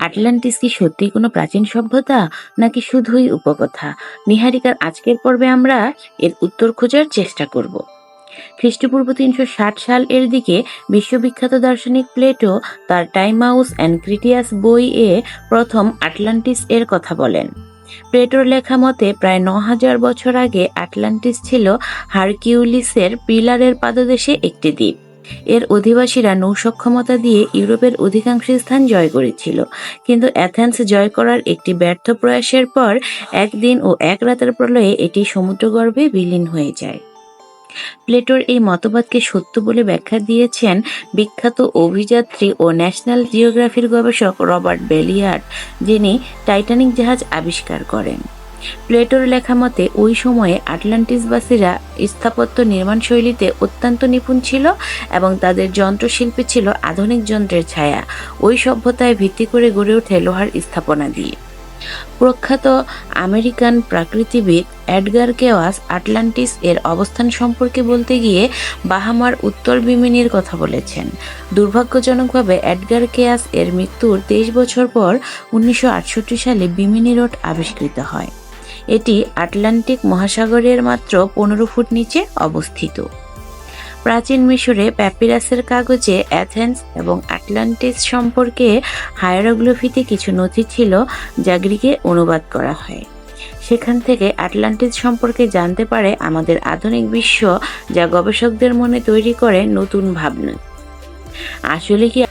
Atlantis কি সত্যিই কোনো প্রাচীন সভ্যতা, নাকি শুধুই উপকথা? নিহারিকার আজকের পর্বে আমরা এর উত্তর খোঁজার চেষ্টা করব। খ্রিস্টপূর্ব তিনশো ষাট সাল এর দিকে বিশ্ববিখ্যাত দার্শনিক প্লেটো তার টাইম হাউস অ্যান্ড ক্রিটিয়াস বই এ প্রথম আটলান্টিস এর কথা বলেন। প্লেটোর লেখা মতে প্রায় ন হাজার বছর আগে আটলান্টিস ছিল হারকিউলিসের পিলারের পাদদেশে একটি দ্বীপ। এর অধিবাসীরা নৌসক্ষমতা দিয়ে ইউরোপের অধিকাংশ স্থান জয় করেছিল। কিন্তু অ্যাথেন্স জয় করার একটি ব্যর্থ প্রয়াসের পর একদিন ও এক রাতের প্রলয়ে এটি সমুদ্রগর্ভে বিলীন হয়ে যায়। প্লেটোর এই মতবাদকে সত্য বলে ব্যাখ্যা দিয়েছেন বিখ্যাত অভিযাত্রী ও ন্যাশনাল জিওগ্রাফির গবেষক রবার্ট বেলিয়ার্ড, যিনি টাইটানিক জাহাজ আবিষ্কার করেন। প্লেটোর লেখা মতে, ওই সময়ে আটলান্টিসবাসীরা স্থাপত্য নির্মাণ শৈলীতে অত্যন্ত নিপুণ ছিল এবং তাদের যন্ত্রশিল্পে ছিল আধুনিক যন্ত্রের ছায়া। ওই সভ্যতায় ভিত্তি করে গড়ে ওঠে লোহার স্থাপনা দিয়ে। প্রখ্যাত আমেরিকান প্রাকৃতিবিদ এডগার কেওয়াস আটলান্টিস এর অবস্থান সম্পর্কে বলতে গিয়ে বাহামার উত্তর বিমিনির কথা বলেছেন। দুর্ভাগ্যজনকভাবে এডগার কেয়াস এর মৃত্যুর তেইশ বছর পর উনিশশো আটষট্টি সালে বিমিনি রোড আবিষ্কৃত হয়। এটি আটলান্টিক মহাসাগরের মাত্র পনেরো ফুট নিচে অবস্থিত। প্রাচীন মিশরে প্যাপিরাসের কাগজে অ্যাথেন্স এবং আটলান্টিস সম্পর্কে হায়ারোগ্লিফিতে কিছু নথি ছিল যা গ্রিকে অনুবাদ করা হয়। সেখান থেকে আটলান্টিস সম্পর্কে জানতে পারে আমাদের আধুনিক বিশ্ব যা গবেষকদের মনে তৈরি করে নতুন ভাবনা। আসলে কি